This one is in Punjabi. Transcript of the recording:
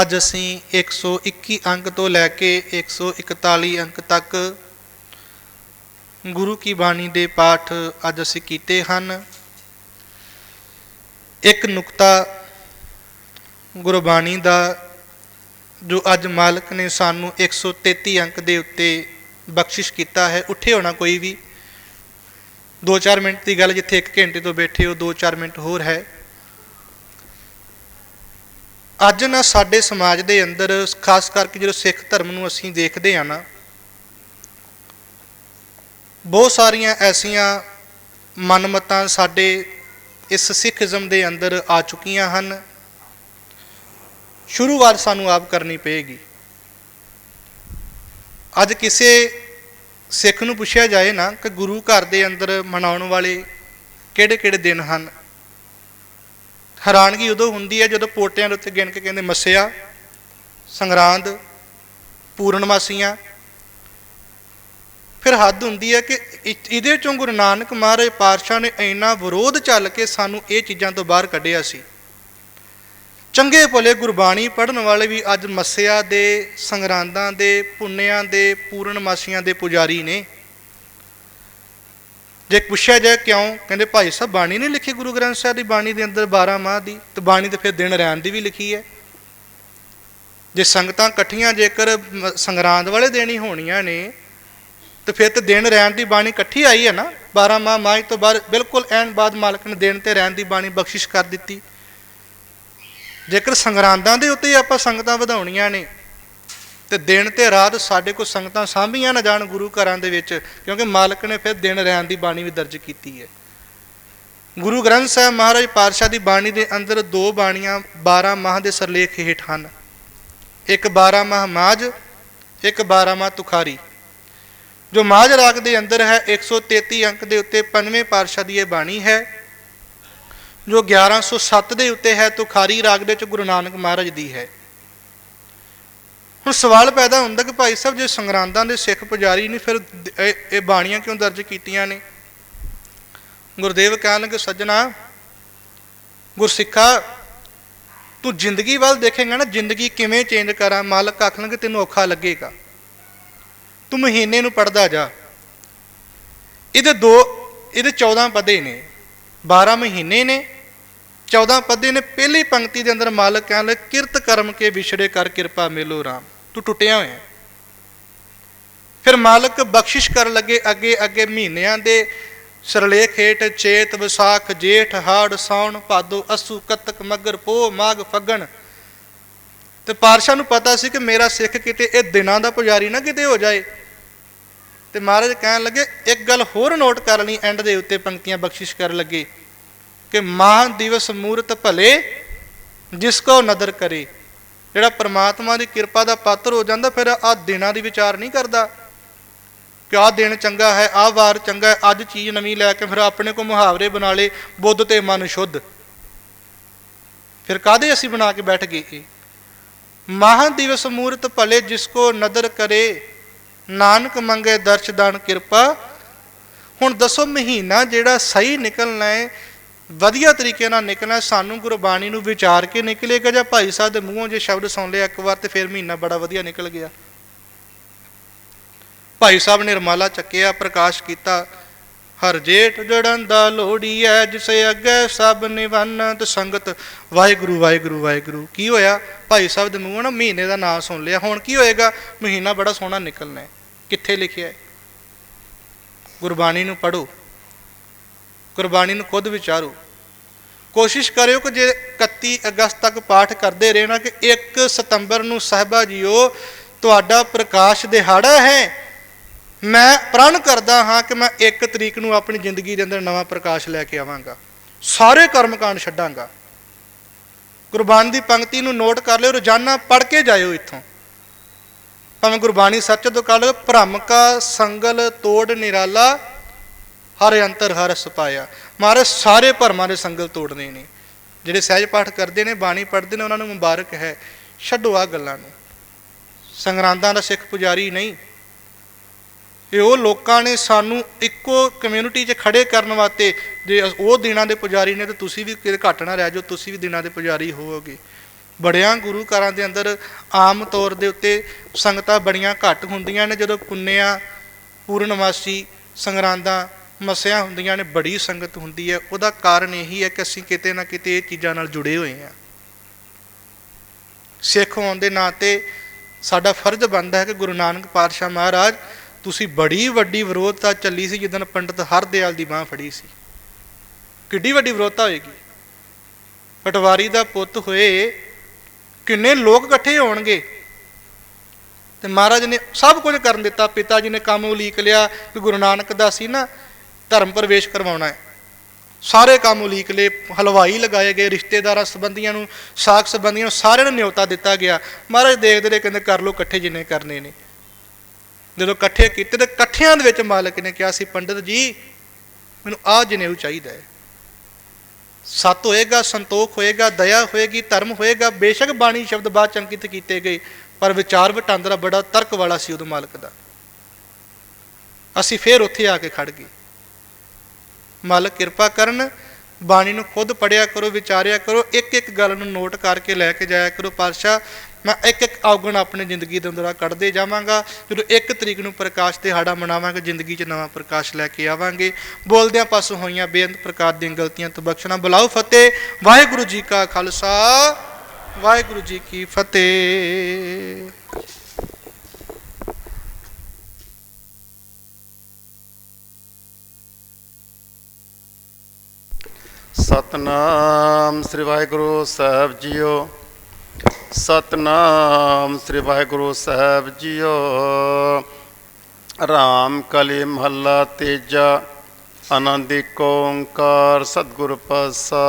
ਅੱਜ ਅਸੀਂ 121 ਅੰਕ ਤੋਂ ਲੈ ਕੇ 141 ਅੰਕ ਤੱਕ ਗੁਰੂ ਕੀ ਬਾਣੀ ਦੇ ਪਾਠ ਅੱਜ ਅਸੀਂ ਕੀਤੇ ਹਨ। ਇੱਕ ਨੁਕਤਾ ਗੁਰਬਾਣੀ ਦਾ, ਜੋ ਅੱਜ ਮਾਲਕ ਨੇ ਸਾਨੂੰ 133 ਅੰਕ ਦੇ ਉੱਤੇ ਬਖਸ਼ਿਸ਼ ਕੀਤਾ ਹੈ। ਉੱਠੇ ਹੋਣਾ ਕੋਈ ਵੀ। 2-4 ਮਿੰਟ ਦੀ ਗੱਲ ਜਿੱਥੇ 1 ਘੰਟੇ ਤੋਂ ਬੈਠੇ ਹੋ 2-4 ਮਿੰਟ ਹੋਰ ਹੈ। ਅੱਜ ਨਾ ਸਾਡੇ ਸਮਾਜ ਦੇ ਅੰਦਰ, ਖਾਸ ਕਰਕੇ ਜਦੋਂ ਸਿੱਖ ਧਰਮ ਨੂੰ ਅਸੀਂ ਦੇਖਦੇ ਆ ਨਾ, ਬਹੁਤ ਸਾਰੀਆਂ ਐਸੀਆਂ ਮਨਮਤਾਂ ਸਾਡੇ ਇਸ ਸਿੱਖੀਜ਼ਮ ਦੇ ਅੰਦਰ ਆ ਚੁੱਕੀਆਂ ਹਨ। ਸ਼ੁਰੂਆਤ ਸਾਨੂੰ ਆਪ ਕਰਨੀ ਪਏਗੀ। ਅੱਜ ਕਿਸੇ ਸਿੱਖ ਨੂੰ ਪੁੱਛਿਆ ਜਾਏ ਨਾ ਕਿ ਗੁਰੂ ਘਰ ਦੇ ਅੰਦਰ ਮਨਾਉਣ ਵਾਲੇ ਕਿਹੜੇ ਕਿਹੜੇ ਦਿਨ ਹਨ? ਹੈਰਾਨਗੀ ਉਦੋਂ ਹੁੰਦੀ ਹੈ ਜਦੋਂ ਪੋਟਿਆਂ ਦੇ ਉੱਤੇ ਗਿਣ ਕੇ ਕਹਿੰਦੇ ਮੱਸਿਆ, ਸੰਗਰਾਂਦ, ਪੂਰਨਮਾਸੀਆਂ। ਫਿਰ ਹੱਦ ਹੁੰਦੀ ਹੈ ਕਿ ਇ- ਇਹਦੇ ਚੋਂ ਗੁਰੂ ਨਾਨਕ ਮਹਾਰਾਜ ਪਾਤਸ਼ਾਹ ਨੇ ਇੰਨਾ ਵਿਰੋਧ ਚੱਲ ਕੇ ਸਾਨੂੰ ਇਹ ਚੀਜ਼ਾਂ ਤੋਂ ਬਾਹਰ ਕੱਢਿਆ ਸੀ। ਚੰਗੇ ਭਲੇ ਗੁਰਬਾਣੀ ਪੜਨ ਵਾਲੇ ਵੀ ਅੱਜ ਮੱਸਿਆ ਦੇ, ਸੰਗਰਾਂਦਾਂ ਦੇ, ਪੁੰਨਿਆਂ ਦੇ, ਪੂਰਨਮਾਸੀਆਂ ਦੇ ਪੁਜਾਰੀ ਨੇ। ਜੇ ਪੁੱਛਿਆ ਜਾਏ ਕਿਉਂ, ਕਹਿੰਦੇ ਭਾਈ ਸਾਹਿਬ ਬਾਣੀ ਨਹੀਂ ਲਿਖੀ ਗੁਰੂ ਗ੍ਰੰਥ ਸਾਹਿਬ ਦੀ, ਬਾਣੀ ਦੇ ਅੰਦਰ 12 ਮਾਹ ਦੀ, ਤੇ ਬਾਣੀ ਤੇ ਫਿਰ ਦਿਨ ਰਹਿਣ ਦੀ ਵੀ ਲਿਖੀ ਹੈ। ਜੇ ਸੰਗਤਾਂ ਇਕੱਠੀਆਂ ਜੇਕਰ ਸੰਗਰਾਂਦ ਵਾਲੇ ਦਿਨ ਹੀ ਹੋਣੀਆਂ ਨੇ, ਤੇ ਫਿਰ ਤੇ ਦਿਨ ਰਹਿਣ ਦੀ ਬਾਣੀ ਇਕੱਠੀ ਆਈ ਹੈ ਨਾ 12 ਮਾਹ ਮਾਹ ਤੋਂ ਬਾਅਦ ਬਿਲਕੁਲ ਐਨ ਬਾਅਦ ਮਾਲਕ ਨੇ ਦਿਨ ਤੇ ਰਹਿਣ ਦੀ ਬਾਣੀ ਬਖਸ਼ਿਸ਼ ਕਰ ਦਿੱਤੀ। ਜੇਕਰ ਸੰਗਰਾਂਦਾਂ ਦੇ ਉੱਤੇ ਆਪਾਂ ਸੰਗਤਾਂ ਵਧਾਉਣੀਆਂ ਨੇ ਤੇ ਦਿਨ ਤੇ ਰਾਤ ਸਾਡੇ ਕੋਲ ਸੰਗਤਾਂ ਸਾਂਭੀਆਂ ਨਾ ਜਾਣ ਗੁਰੂ ਘਰਾਂ ਦੇ ਵਿੱਚ, ਕਿਉਂਕਿ ਮਾਲਕ ਨੇ ਫਿਰ ਦਿਨ ਰਹਿਣ ਦੀ ਬਾਣੀ ਵੀ ਦਰਜ ਕੀਤੀ ਹੈ। ਗੁਰੂ ਗ੍ਰੰਥ ਸਾਹਿਬ ਮਹਾਰਾਜ ਪਾਤਸ਼ਾਹ ਦੀ ਬਾਣੀ ਦੇ ਅੰਦਰ ਦੋ ਬਾਣੀਆਂ 12 ਮਾਹ ਦੇ ਸਰਲੇਖ ਹੇਠ ਹਨ। ਇੱਕ 12 ਮਾਹ ਮਾਝ, ਇੱਕ 12 ਮਾਹ ਤੁਖਾਰੀ। ਜੋ ਮਾਝ ਰਾਗ ਦੇ ਅੰਦਰ ਹੈ 133 ਅੰਕ ਦੇ ਉੱਤੇ ਪੰਜਵੇਂ ਪਾਤਸ਼ਾਹ ਦੀ ਇਹ ਬਾਣੀ ਹੈ। ਜੋ 1107 ਦੇ ਉੱਤੇ ਹੈ, ਤੁਖਾਰੀ ਰਾਗ ਦੇ ਵਿੱਚ ਗੁਰੂ ਨਾਨਕ ਮਹਾਰਾਜ ਦੀ ਹੈ। ਹੁਣ ਸਵਾਲ ਪੈਦਾ ਹੁੰਦਾ ਕਿ ਭਾਈ ਸਾਹਿਬ, ਜੇ ਸੰਗਰਾਂਦਾਂ ਦੇ ਸਿੱਖ ਪੁਜਾਰੀ ਨਹੀਂ, ਫਿਰ ਇਹ ਬਾਣੀਆਂ ਕਿਉਂ ਦਰਜ ਕੀਤੀਆਂ ਨੇ? ਗੁਰਦੇਵ ਕਹਿਣ ਲੱਗੇ, ਸੱਜਣਾ, ਗੁਰਸਿੱਖਾ, ਤੂੰ ਜ਼ਿੰਦਗੀ ਵੱਲ ਦੇਖੇਂਗਾ ਨਾ, ਜ਼ਿੰਦਗੀ ਕਿਵੇਂ ਚੇਂਜ ਕਰਾਂ? ਮਾਲਕ ਆਖਣਗੇ ਤੈਨੂੰ ਔਖਾ ਲੱਗੇਗਾ। ਤੂੰ ਮਹੀਨੇ ਨੂੰ ਪੜਦਾ ਜਾ। ਇਹਦੇ ਦੋ, ਇਹਦੇ 14 ਪਦੇ ਨੇ। 12 ਮਹੀਨੇ ਨੇ। 14 ਪਦੇ ਨੇ। ਪਹਿਲੀ ਪੰਕਤੀ ਦੇ ਅੰਦਰ ਮਾਲਕ ਕਹਿੰਦਾ ਕਿਰਤ ਕਰਮ ਕੇ ਵਿਛੜੇ ਕਰ ਕਿਰਪਾ ਮਿਲੋ ਰਾਮ। ਤੂੰ ਟੁੱਟਿਆ ਹੋਇਆ। ਫਿਰ ਮਾਲਕ ਬਖਸ਼ਿਸ਼ ਕਰਨ ਲੱਗੇ ਅੱਗੇ ਅੱਗੇ ਮਹੀਨਿਆਂ ਦੇ ਸਰਲੇਖ ਹੇਠ ਚੇਤ, ਵਿਸਾਖ, ਜੇਠ, ਹਾੜ, ਸਾਉਣ, ਭਾਦੋ, ਅਸੂ, ਕੱਤਕ, ਮਗਰ ਪੋ ਮਾਘ, ਫੱਗਣ। ਤੇ ਪਾਰਸ਼ਾ ਨੂੰ ਪਤਾ ਸੀ ਕਿ ਮੇਰਾ ਸਿੱਖ ਕਿਤੇ ਇਹ ਦਿਨਾਂ ਦਾ ਪੁਜਾਰੀ ਨਾ ਕਿਤੇ ਹੋ ਜਾਏ। ਤੇ ਮਹਾਰਾਜ ਕਹਿਣ ਲੱਗੇ, ਇੱਕ ਗੱਲ ਹੋਰ ਨੋਟ ਕਰ ਲਈ ਐਂਡ ਦੇ ਉੱਤੇ ਪੰਕਤੀਆਂ ਬਖਸ਼ਿਸ਼ ਕਰਨ ਲੱਗੇ, ਕਿ ਮਾਹ ਦਿਵਸ ਮੂਰਤ ਭਲੇ, ਜਿਸ ਕੋ ਨਦਰ ਕਰੇ। ਜਿਹੜਾ ਪ੍ਰਮਾਤਮਾ ਦੀ ਕਿਰਪਾ ਦਾ ਪਾਤਰ ਹੋ ਜਾਂਦਾ, ਫਿਰ ਆ ਦਿਨਾਂ ਦੀ ਵਿਚਾਰ ਨਹੀਂ ਕਰਦਾ। ਕਿ ਆਹ ਦਿਨ ਚੰਗਾ ਹੈ, ਆਹ ਵਾਰ ਚੰਗਾ ਹੈ, ਅੱਜ ਚੀਜ਼ ਨਵੀਂ ਲੈ ਕੇ ਫਿਰ ਆਪਣੇ ਕੋ ਮੁਹਾਵਰੇ ਬਣਾ ਲੇ ਬੁੱਧ ਤੇ ਮਨ ਸ਼ੁੱਧ। ਫਿਰ ਕਾਦੇ ਅਸੀਂ ਬਣਾ ਕੇ ਬੈਠ ਗਏ ਇਹ? ਮਹਾ ਦਿਵਸ ਮੂਰਤ ਭਲੇ, ਜਿਸ ਕੋ ਨਦਰ ਕਰੇ, ਨਾਨਕ ਮੰਗੇ ਦਰਸ਼ਦਾਨ ਕਿਰਪਾ। ਹੁਣ ਦੱਸੋ ਮਹੀਨਾ ਜਿਹੜਾ ਸਹੀ ਨਿਕਲਣਾ ਹੈ ਵਧੀਆ ਤਰੀਕੇ ਨਾਲ ਨਿਕਲਣਾ, ਸਾਨੂੰ ਗੁਰਬਾਣੀ ਨੂੰ ਵਿਚਾਰ ਕੇ ਨਿਕਲੇਗਾ ਜਾਂ ਭਾਈ ਸਾਹਿਬ ਦੇ ਮੂੰਹੋਂ ਜੇ ਸ਼ਬਦ ਸੁਣ ਲਿਆ ਇੱਕ ਵਾਰ ਤੇ ਫਿਰ ਮਹੀਨਾ ਬੜਾ ਵਧੀਆ ਨਿਕਲ ਗਿਆ। ਭਾਈ ਸਾਹਿਬ ਨੇ ਰਮਾਲਾ ਚੱਕਿਆ, ਪ੍ਰਕਾਸ਼ ਕੀਤਾ, ਹਰ ਜੇਠ ਜੜਨ ਦਾ ਲੋੜੀ ਐ, ਜਿਸੇ ਅੱਗੇ ਸਭ ਨਿਵੰਨ ਤੇ ਸੰਗਤ, ਵਾਹਿਗੁਰੂ ਵਾਹਿਗੁਰੂ ਵਾਹਿਗੁਰੂ। ਕੀ ਹੋਇਆ? ਭਾਈ ਸਾਹਿਬ ਦੇ ਮੂੰਹੋਂ ਨਾ ਮਹੀਨੇ ਦਾ ਨਾਮ ਸੁਣ ਲਿਆ। ਹੁਣ ਕੀ ਹੋਏਗਾ? ਮਹੀਨਾ ਬੜਾ ਸੋਹਣਾ ਨਿਕਲਣਾ ਕਿੱਥੇ ਲਿਖਿਆ ਹੈ ਗੁਰਬਾਣੀ ਨੂੰ ਪੜੋ ਗੁਰਬਾਣੀ ਨੂੰ ਖੁਦ ਵਿਚਾਰੋ। ਕੋਸ਼ਿਸ਼ ਕਰਿਓ ਕਿ ਜੇ 31 ਅਗਸਤ ਤੱਕ ਪਾਠ ਕਰਦੇ ਰਹਿਣਾ ਕਿ 1 ਸਤੰਬਰ ਨੂੰ ਸਾਹਿਬਾ ਜੀਓ, ਤੁਹਾਡਾ ਪ੍ਰਕਾਸ਼ ਦਿਹਾੜਾ ਹੈ। ਮੈਂ ਪ੍ਰਣ ਕਰਦਾ ਹਾਂ ਕਿ ਮੈਂ 1 ਤਰੀਕ ਨੂੰ ਆਪਣੀ ਜ਼ਿੰਦਗੀ ਦੇ ਅੰਦਰ ਨਵਾਂ ਪ੍ਰਕਾਸ਼ ਲੈ ਕੇ ਆਵਾਂਗਾ। ਸਾਰੇ ਕਰਮਕਾਂਡ ਛੱਡਾਂਗਾ। ਗੁਰਬਾਣੀ ਦੀ ਪੰਕਤੀ ਨੂੰ ਨੋਟ ਕਰ ਲਿਓ, ਰੋਜ਼ਾਨਾ ਪੜ੍ਹ ਕੇ ਜਾਇਓ ਇੱਥੋਂ। ਭਾਵੇਂ ਗੁਰਬਾਣੀ ਸੱਚ ਤੋਂ ਕਰ ਲਿਓ ਭ੍ਰਮ ਕਾ ਸੰਗਲ ਤੋੜ ਨਿਰਾਲਾ ਹਰ ਅੰਤਰ, ਹਰ ਸਪਾਇਆ। ਮਹਾਰਾਜ, ਸਾਰੇ ਭਰਮਾਂ ਦੇ ਸੰਗਲ ਤੋੜਨੇ ਨੇ। ਜਿਹੜੇ ਸਹਿਜ ਪਾਠ ਕਰਦੇ ਨੇ, ਬਾਣੀ ਪੜ੍ਹਦੇ ਨੇ, ਉਹਨਾਂ ਨੂੰ ਮੁਬਾਰਕ ਹੈ। ਛੱਡੋ ਆ ਗੱਲਾਂ ਨੂੰ। ਸੰਗਰਾਂਦਾਂ ਦਾ ਸਿੱਖ ਪੁਜਾਰੀ ਨਹੀਂ। ਇਹ ਉਹ ਲੋਕਾਂ ਨੇ ਸਾਨੂੰ ਇੱਕੋ ਕਮਿਊਨਿਟੀ 'ਚ ਖੜੇ ਕਰਨ ਵਾਸਤੇ ਜੇ ਉਹ ਦਿਨਾਂ ਦੇ ਪੁਜਾਰੀ ਨੇ, ਤਾਂ ਤੁਸੀਂ ਵੀ ਕਿਤੇ ਘੱਟ ਨਾ ਰਹਿ ਜਾਓ, ਤੁਸੀਂ ਵੀ ਦਿਨਾਂ ਦੇ ਪੁਜਾਰੀ ਹੋਵੋਗੇ। ਬੜਿਆਂ ਗੁਰੂ ਘਰਾਂ ਦੇ ਅੰਦਰ ਆਮ ਤੌਰ ਦੇ ਉੱਤੇ ਸੰਗਤਾਂ ਬੜੀਆਂ ਘੱਟ ਹੁੰਦੀਆਂ ਨੇ, ਜਦੋਂ ਪੁੰਨਿਆ, ਪੂਰਨਮਾਸੀ, ਸੰਗਰਾਂਦਾਂ ਮਸਿਆ ਹੁੰਦੀਆਂ ਨੇ, ਬੜੀ ਸੰਗਤ ਹੁੰਦੀ ਹੈ। ਉਹਦਾ ਕਾਰਨ ਇਹੀ ਹੈ ਕਿ ਅਸੀਂ ਕਿਤੇ ਨਾ ਕਿਤੇ ਇਹ ਚੀਜ਼ਾਂ ਨਾਲ ਜੁੜੇ ਹੋਏ ਹਾਂ। ਸਿੱਖ ਹੋਣ ਦੇ ਨਾਤੇ ਸਾਡਾ ਫਰਜ਼ ਬਣਦਾ ਹੈ ਕਿ ਗੁਰੂ ਨਾਨਕ ਪਾਤਸ਼ਾਹ ਮਹਾਰਾਜ, ਤੁਸੀਂ ਬੜੀ ਵੱਡੀ ਵਿਰੋਧਤਾ ਚੱਲੀ ਸੀ ਜਦੋਂ ਪੰਡਤ ਹਰਦਿਆਲ ਦੀ ਬਾਹ ਫੜੀ ਸੀ। ਕਿੱਡੀ ਵੱਡੀ ਵਿਰੋਧਤਾ ਹੋਏਗੀ। ਪਟਵਾਰੀ ਦਾ ਪੁੱਤ ਹੋਏ, ਕਿੰਨੇ ਲੋਕ ਇਕੱਠੇ ਹੋਣਗੇ। ਤੇ ਮਹਾਰਾਜ ਨੇ ਸਭ ਕੁਝ ਕਰਨ ਦਿੱਤਾ। ਪਿਤਾ ਜੀ ਨੇ ਕੰਮ ਉਲੀਕ ਲਿਆ ਕਿ ਗੁਰੂ ਨਾਨਕ ਦਾ ਸੀ ਨਾ ਧਰਮ ਪ੍ਰਵੇਸ਼ ਕਰਵਾਉਣਾ ਹੈ। ਸਾਰੇ ਕੰਮ ਉਲੀਕ ਲਏ ਹਲਵਾਈ ਲਗਾਏ ਗਏ, ਰਿਸ਼ਤੇਦਾਰਾਂ ਸੰਬੰਧੀਆਂ ਨੂੰ, ਸਾਖ ਸੰਬੰਧੀਆਂ ਨੂੰ ਸਾਰਿਆਂ ਨੂੰ ਨਿਯੋਤਾ ਦਿੱਤਾ ਗਿਆ। ਮਹਾਰਾਜ ਦੇਖਦੇ ਰਹੇ, ਕਹਿੰਦੇ ਕਰ ਲਓ, ਇਕੱਠੇ ਜਿੰਨੇ ਕਰਨੇ ਨੇ। ਜਦੋਂ ਇਕੱਠੇ ਕੀਤੇ ਤੇ ਇਕੱਠਿਆਂ ਦੇ ਵਿੱਚ ਮਾਲਕ ਨੇ ਕਿਹਾ ਸੀ, ਪੰਡਤ ਜੀ, ਮੈਨੂੰ ਆਹ ਜਨੇਊ ਚਾਹੀਦਾ ਹੈ। ਸਤ ਹੋਏਗਾ, ਸੰਤੋਖ ਹੋਏਗਾ, ਦਇਆ ਹੋਏਗੀ, ਧਰਮ ਹੋਏਗਾ, ਬੇਸ਼ੱਕ ਬਾਣੀ ਸ਼ਬਦ ਬਾਅਦ ਚੰਕਿਤ ਕੀਤੇ ਗਏ, ਪਰ ਵਿਚਾਰ ਵਟਾਂਦਰਾ ਬੜਾ ਤਰਕ ਵਾਲਾ ਸੀ ਉਦੋਂ ਮਾਲਕ ਦਾ। ਅਸੀਂ ਫੇਰ ਉੱਥੇ ਆ ਕੇ ਖੜ ਗਏ। ਮਾਲਕ ਕਿਰਪਾ ਕਰਨ, ਬਾਣੀ ਨੂੰ ਖੁਦ ਪੜਿਆ ਕਰੋ, ਵਿਚਾਰਿਆ ਕਰੋ ਇੱਕ ਇੱਕ ਗੱਲ ਨੂੰ ਨੋਟ ਕਰਕੇ ਲੈ ਕੇ ਜਾਇਆ ਕਰੋ, ਪਾਤਸ਼ਾਹ, ਮੈਂ ਇੱਕ ਇੱਕ ਔਗਣ ਆਪਣੀ ਜ਼ਿੰਦਗੀ ਦੇ ਅੰਦਰ ਕੱਢਦੇ ਜਾਵਾਂਗਾ, ਜਦੋਂ ਇੱਕ ਤਰੀਕ ਨੂੰ ਪ੍ਰਕਾਸ਼ ਦਿਹਾੜਾ ਮਨਾਵਾਂਗੇ, ਜ਼ਿੰਦਗੀ 'ਚ ਨਵਾਂ ਪ੍ਰਕਾਸ਼ ਲੈ ਕੇ ਆਵਾਂਗੇ। ਬੋਲਦਿਆਂ ਪਾਸੋਂ ਹੋਈਆਂ ਬੇਅੰਤ ਪ੍ਰਕਾਰ ਦੀਆਂ ਗਲਤੀਆਂ ਤੋਂ ਬਖਸ਼ਣਾ। ਬੁਲਾਓ ਫਤਿਹ, ਵਾਹਿਗੁਰੂ ਜੀ ਕਾ ਖਾਲਸਾ, ਵਾਹਿਗੁਰੂ ਜੀ ਕੀ ਫਤਿਹ। ਸਤਨਾਮ ਸ੍ਰੀ ਵਾਹਿਗੁਰੂ ਸਾਹਿਬ ਜੀਓ। ਸਤਨਾਮ ਸ੍ਰੀ ਵਾਹਿਗੁਰੂ ਸਾਹਿਬ ਜੀਓ। ਰਾਮ ਕਲੀ ਮਹੱਲਾ ਤੇਜਾ, ਆਨੰਦਿਕ ਓੰਕਾਰ ਸਤਿਗੁਰ ਪਾਸਾ